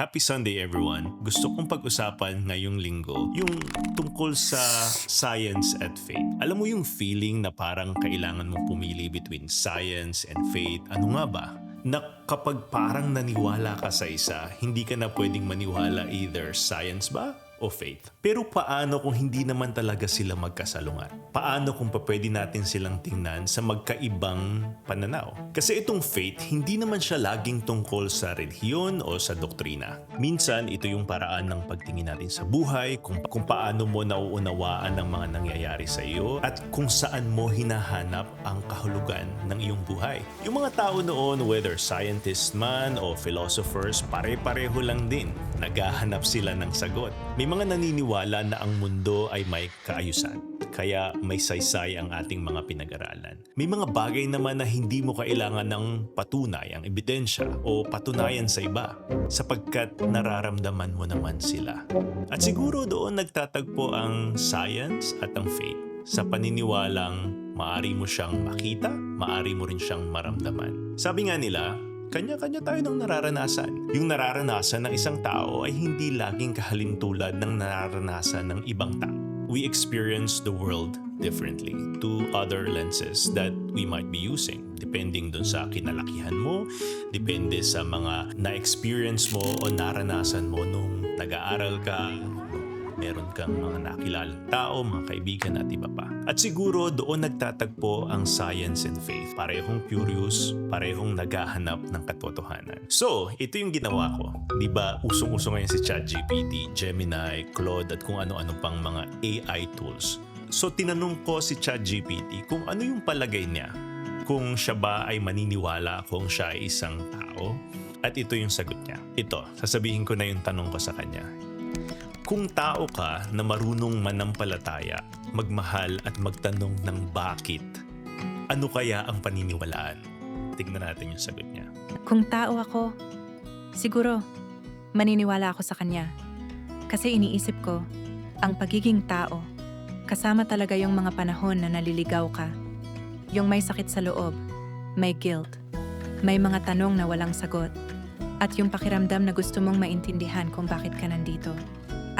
Happy Sunday everyone! Gusto kong pag-usapan ngayong linggo yung tungkol sa science at faith. Alam mo yung feeling na parang kailangan mong pumili between science and faith? Ano nga ba? Na kapag parang naniwala ka sa isa, hindi ka na pwedeng maniwala either science ba o faith. Pero paano kung hindi naman talaga sila magkasalungat? Paano kung papwede natin silang tingnan sa magkaibang pananaw? Kasi itong faith, hindi naman siya laging tungkol sa relihiyon o sa doktrina. Minsan, ito yung paraan ng pagtingin natin sa buhay, kung, kung paano mo nauunawaan ang mga nangyayari sa iyo, at kung saan mo hinahanap ang kahulugan ng iyong buhay. Yung mga tao noon, whether scientists man o philosophers, pare-pareho lang din. Naghahanap sila ng sagot. May mga naniniwala na ang mundo ay may kaayusan. Kaya may saysay ang ating mga pinag-aralan. May mga bagay naman na hindi mo kailangan ng patunay, ang ebidensya o patunayan sa iba sapagkat nararamdaman mo naman sila. At siguro doon nagtatagpo ang science at ang faith sa paniniwalang maari mo siyang makita, maari mo rin siyang maramdaman. Sabi nga nila, kanya-kanya tayo ng nararanasan. Yung nararanasan ng isang tao ay hindi laging kahalintulad ng nararanasan ng ibang tao. We experience the world differently to other lenses that we might be using depending dun sa kinalakihan mo, depende sa mga na-experience mo o naranasan mo nung nag-aaral ka, meron kang mga nakilalang tao, mga kaibigan at iba pa. At siguro doon nagtatagpo ang science and faith. Parehong curious, parehong naghahanap ng katotohanan. So, ito yung ginawa ko. Di ba usong-uso ngayon si ChatGPT, Gemini, Claude at kung ano-ano pang mga AI tools. So, tinanong ko si ChatGPT kung ano yung palagay niya. Kung siya ba ay maniniwala kung siya ay isang tao. At ito yung sagot niya. Ito, sasabihin ko na yung tanong ko sa kanya. Kung tao ka na marunong manampalataya, magmahal at magtanong ng bakit, ano kaya ang paniniwalaan? Tignan natin yung sagot niya. Kung tao ako, siguro, maniniwala ako sa kanya. Kasi iniisip ko, ang pagiging tao, kasama talaga yung mga panahon na naliligaw ka. Yung may sakit sa loob, may guilt, may mga tanong na walang sagot, at yung pakiramdam na gusto mong maintindihan kung bakit ka nandito.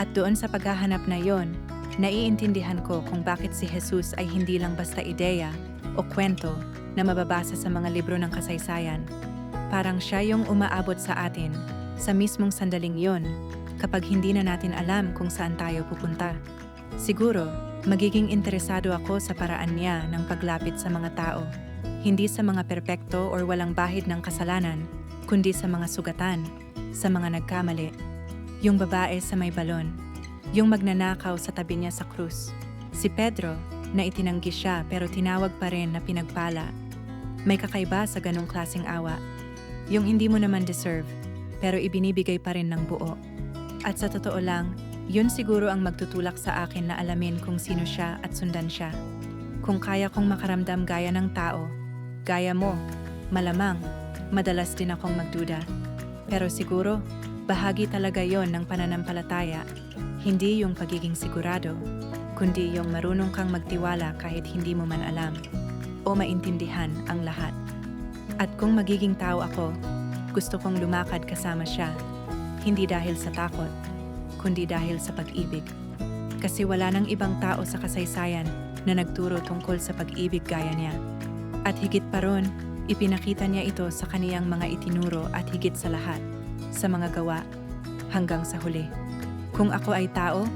At doon sa paghahanap na yon, naiintindihan ko kung bakit si Jesus ay hindi lang basta ideya o kwento na mababasa sa mga libro ng kasaysayan. Parang siya yung umaabot sa atin sa mismong sandaling yon kapag hindi na natin alam kung saan tayo pupunta. Siguro, magiging interesado ako sa paraan niya ng paglapit sa mga tao. Hindi sa mga perpekto or walang bahid ng kasalanan, kundi sa mga sugatan, sa mga nagkamali. Yung babae sa may balon, yung magnanakaw sa tabi niya sa krus. Si Pedro, na itinanggi siya pero tinawag pa rin na pinagpala. May kakaiba sa ganong klaseng awa. Yung hindi mo naman deserve, pero ibinibigay pa rin ng buo. At sa totoo lang, yun siguro ang magtutulak sa akin na alamin kung sino siya at sundan siya. Kung kaya kong makaramdam gaya ng tao, gaya mo, malamang, madalas din akong magduda. Pero siguro, bahagi talaga yon ng pananampalataya, hindi yung pagiging sigurado, kundi yung marunong kang magtiwala kahit hindi mo man alam o maintindihan ang lahat. At kung magiging tao ako, gusto kong lumakad kasama siya, hindi dahil sa takot, kundi dahil sa pag-ibig. Kasi wala nang ibang tao sa kasaysayan na nagturo tungkol sa pag-ibig gaya niya. At higit pa ron, ipinakita niya ito sa kaniyang mga itinuro at higit sa lahat, sa mga gawa, hanggang sa huli. Kung ako ay tao,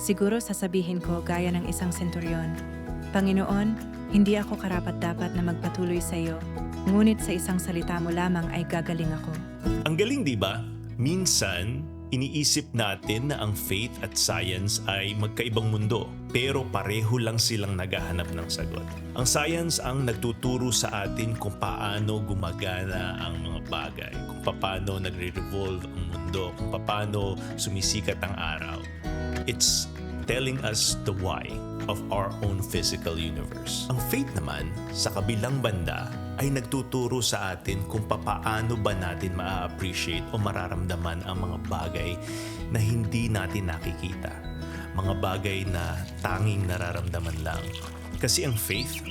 siguro sasabihin ko gaya ng isang senturyon, Panginoon, hindi ako karapat-dapat na magpatuloy sa iyo, ngunit sa isang salita mo lamang ay gagaling ako. Ang galing, di ba? Minsan, iniisip natin na ang faith at science ay magkaibang mundo, pero pareho lang silang naghahanap ng sagot. Ang science ang nagtuturo sa atin kung paano gumagana ang mga bagay, kung paano nagre-revolve ang mundo, kung paano sumisikat ang araw. It's telling us the why of our own physical universe. Ang faith naman, sa kabilang banda, ay nagtuturo sa atin kung papaano ba natin ma-appreciate o mararamdaman ang mga bagay na hindi natin nakikita. Mga bagay na tanging nararamdaman lang. Kasi ang faith,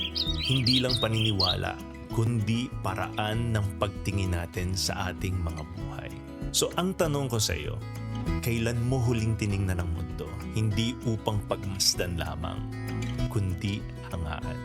hindi lang paniniwala, kundi paraan ng pagtingin natin sa ating mga buhay. So ang tanong ko sa iyo, kailan mo huling tiningnan ang mundo? Hindi upang pagmasdan lamang, kundi hangaan.